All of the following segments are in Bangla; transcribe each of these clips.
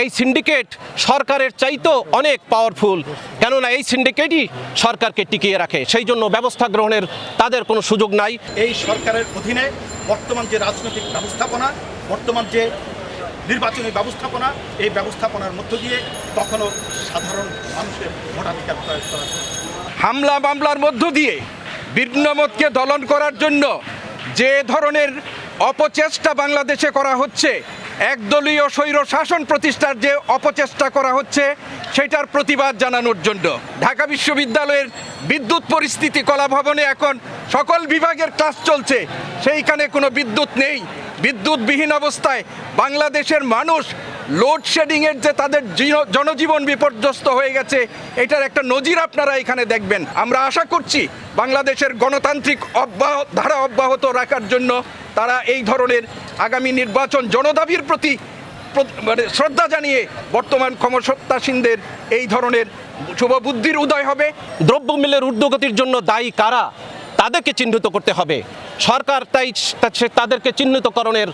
এই সিন্ডিকেট সরকারের চাইতেও অনেক পাওয়ারফুল কেননা এই সিন্ডিকেটই সরকারকে টিকিয়ে রাখে। সেই জন্য ব্যবস্থা গ্রহণের তাদের কোনো সুযোগ নাই। এই সরকারের অধীনে বর্তমান যে রাজনৈতিক ব্যবস্থাপনা বর্তমান যে নির্বাচনী ব্যবস্থাপনা এই ব্যবস্থাপনার মধ্য দিয়ে কখনো সাধারণ মানুষের ভোটাধিকার প্রয়োগ করা হামলা মামলার মধ্য দিয়ে ভিন্নমতকে দলন করার জন্য যে ধরনের অপচেষ্টা বাংলাদেশে করা হচ্ছে একদলীয় স্বৈর শাসন প্রতিষ্ঠার যে অপচেষ্টা করা হচ্ছে, সেটার প্রতিবাদ জানানোর জন্য। ঢাকা বিশ্ববিদ্যালয়ের বিদ্যুৎ পরিস্থিতি কলা ভবনে এখন সকল বিভাগের ক্লাস চলছে। সেইখানে কোনো বিদ্যুৎ নেই। বিদ্যুৎবিহীন অবস্থায় বাংলাদেশের মানুষ লোডশেডিংয়ের যে তাদের জীন- জনজীবন বিপর্যস্ত হয়ে গেছে, এটার একটা নজির আপনারা এখানে দেখবেন। আমরা আশা করছি বাংলাদেশের গণতান্ত্রিক অব্যাহ ধারা অব্যাহত রাখার জন্য তারা এই ধরনের আগামী নির্বাচন জনদাবির প্রতি মানে শ্রদ্ধা জানিয়ে বর্তমান ক্ষমসত্তাসীনদের এই ধরনের শুভবুদ্ধির উদয় হবে। দ্রব্য দ্রব্যমূল্যের ঊর্ধ্বগতির জন্য দায়ী কারা? তাদেরকে চিহ্নিত করতে হবে। সরকার তাই তাদেরকে চিহ্নিতকরণের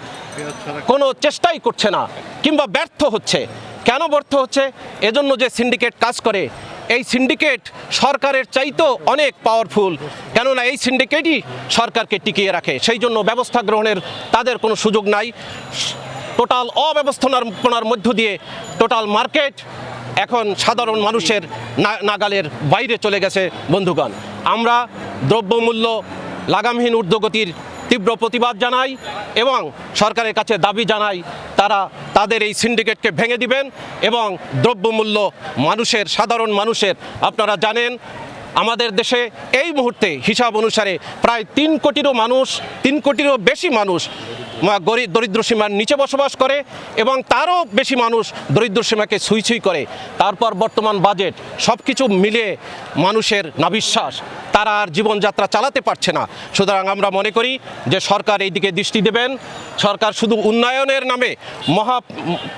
কোনো চেষ্টাই করছে না কিংবা ব্যর্থ হচ্ছে। কেন ব্যর্থ হচ্ছে? এজন্য যে সিন্ডিকেট কাজ করে এই সিন্ডিকেট সরকারের চাইতেও অনেক পাওয়ারফুল কেননা এই সিন্ডিকেটই সরকারকে টিকিয়ে রাখে। সেই জন্য ব্যবস্থা গ্রহণের তাদের কোনো সুযোগ নাই। টোটাল অব্যবস্থাপনার মধ্য দিয়ে টোটাল মার্কেট এখন সাধারণ মানুষের নাগালের বাইরে চলে গেছে। বন্ধুগণ, আমরা দ্রব্যমূল্য লাগামহীন ঊর্ধ্বগতির তীব্র প্রতিবাদ জানাই এবং সরকারের কাছে দাবি জানাই, তারা তাদের এই সিন্ডিকেটকে ভেঙে দিবেন এবং দ্রব্যমূল্য মানুষের, সাধারণ মানুষের, আপনারা জানেন, আমাদের দেশে এই মুহূর্তে হিসাব অনুসারে প্রায় তিন কোটিরও মানুষ, তিন কোটিরও বেশি মানুষ গরিব দরিদ্র সীমার নিচে বসবাস করে এবং তারও বেশি মানুষ দরিদ্র সীমাকে ছুঁই ছুঁই করে। তারপর বর্তমান বাজেট সব কিছু মিলে মানুষের নাবিশ্বাস। তারা আর জীবনযাত্রা চালাতে পারছে না। সুতরাং আমরা মনে করি যে সরকার এই দিকে দৃষ্টি দেবেন। সরকার শুধু উন্নয়নের নামে মহা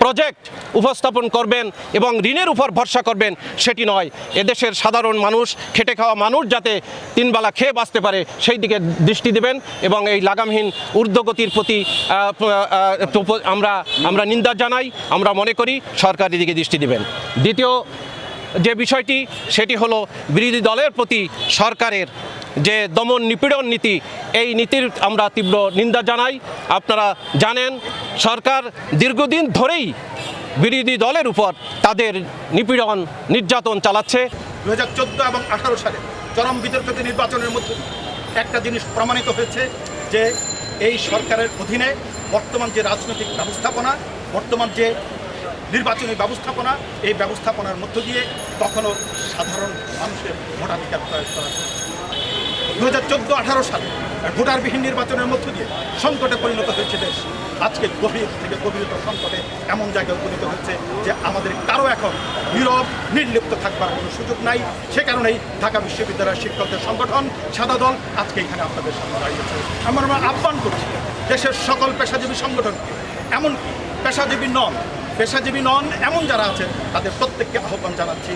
প্রজেক্ট উপস্থাপন করবেন এবং ঋণের উপর ভরসা করবেন, সেটি নয়। এদেশের সাধারণ মানুষ, খেটে খাওয়া মানুষ যাতে তিনবেলা খেয়ে বাঁচতে পারে সেই দিকে দৃষ্টি দেবেন এবং এই লাগামহীন ঊর্ধ্বগতির প্রতি আমরা আমরা নিন্দা জানাই। আমরা মনে করি সরকার এদিকে দৃষ্টি দেবেন। দ্বিতীয় যে বিষয়টি, সেটি হলো বিরোধী দলের প্রতি সরকারের যে দমন নিপীড়ন নীতি, এই নীতির আমরা তীব্র নিন্দা জানাই। আপনারা জানেন, সরকার দীর্ঘদিন ধরেই বিরোধী দলের উপর তাদের নিপীড়ন নির্যাতন চালাচ্ছে। দু হাজার চোদ্দ এবং আঠারো সালে চরম বিতর্কিত নির্বাচনের মধ্যে একটা জিনিস প্রমাণিত হয়েছে যে এই সরকারের অধীনে বর্তমান যে রাজনৈতিক ব্যবস্থাপনা, বর্তমান যে নির্বাচনী ব্যবস্থাপনা, এই ব্যবস্থাপনার মধ্য দিয়ে কখনো সাধারণ মানুষের ভোটাধিকার প্রয়োগ করা। দু হাজার চোদ্দ আঠারো সালে ভোটারবিহীন নির্বাচনের মধ্য দিয়ে সংকটে পরিণত হয়েছে দেশ। আজকে গভীর থেকে গভীরতর সংকটে এমন জায়গায় উপনীত হচ্ছে যে আমাদের কারও এখন নীরব, নির্লিপ্ত থাকবার কোনো সুযোগ নাই। সে কারণেই ঢাকা বিশ্ববিদ্যালয়ের শিক্ষকদের সংগঠন, সাদা দল আজকে এখানে আপনাদের সামনে দাঁড়িয়েছে। আমরা আহ্বান করছি, দেশের সকল পেশাজীবী সংগঠনকে, এমনকি পেশাজীবী নন পেশাজীবী নন এমন যারা আছেন তাদের প্রত্যেককে আহ্বান জানাচ্ছি।